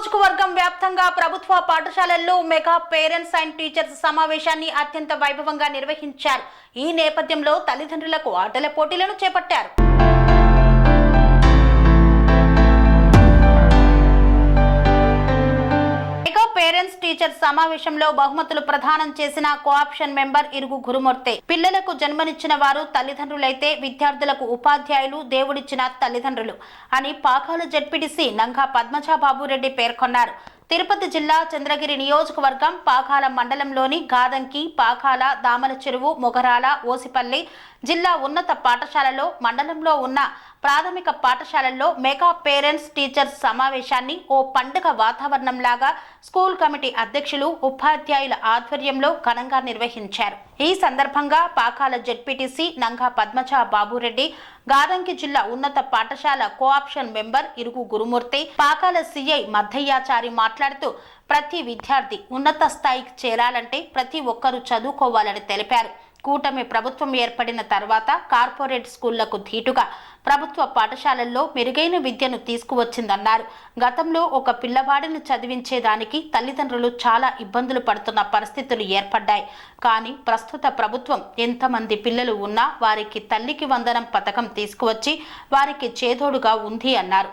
నియోజకవర్గం వ్యాప్తంగా ప్రభుత్వ పాఠశాలల్లో మెగా పేరెంట్స్ అండ్ టీచర్స్ సమావేశాన్ని అత్యంత వైభవంగా నిర్వహించారు. ఈ నేపథ్యంలో తల్లిదండ్రులకు ఆటల పోటీలను చేపట్టారు. టీచర్ సమావేశంలో బహుమతులు ప్రదానం చేసిన కోఆప్షన్ మెంబర్ ఇరుగు గురుమూర్తే. పిల్లలకు జన్మనిచ్చిన వారు తల్లిదండ్రులైతే విద్యార్థులకు ఉపాధ్యాయులు దేవుడిచ్చిన తల్లిదండ్రులు అని పాకాల జడ్పీటీసీ నంగా పద్మజాబాబురెడ్డి పేర్కొన్నారు. తిరుపతి జిల్లా చంద్రగిరి నియోజకవర్గం పాకాల మండలంలోని గాదంకి పాకాల దామల చెరువు మొగరాల ఓసిపల్లి జిల్లా ఉన్నత పాఠశాలలో మండలంలో ఉన్న ప్రాథమిక పాఠశాలల్లో మెగా పేరెంట్స్ టీచర్స్ సమావేశాన్ని ఓ పండుగ వాతావరణంలాగా స్కూల్ కమిటీ అధ్యక్షులు ఉపాధ్యాయుల ఆధ్వర్యంలో ఘనంగా నిర్వహించారు. ఈ సందర్భంగా పాకాల జెడ్పీటీసీ నంగా పద్మజ బాబురెడ్డి గాదంకి జిల్లా ఉన్నత పాఠశాల కోఆప్షన్ మెంబర్ ఇరుగు గురుమూర్తి పాకాల సిఐ మద్దయ్యాచారి మాట్లాడుతూ ప్రతి విద్యార్థి ఉన్నత స్థాయికి చేరాలంటే ప్రతి ఒక్కరూ చదువుకోవాలని తెలిపారు. కూటమి ప్రభుత్వం ఏర్పడిన తర్వాత కార్పొరేట్ స్కూళ్ళకు ధీటుగా ప్రభుత్వ పాఠశాలల్లో మెరుగైన విద్యను తీసుకువచ్చిందన్నారు. గతంలో ఒక పిల్లవాడిని చదివించేదానికి తల్లిదండ్రులు చాలా ఇబ్బందులు పడుతున్న పరిస్థితులు ఏర్పడ్డాయి. కానీ ప్రస్తుత ప్రభుత్వం ఎంతమంది పిల్లలు ఉన్నా వారికి తల్లికి వందనం పథకం తీసుకువచ్చి వారికి చేదోడుగా ఉంది అన్నారు.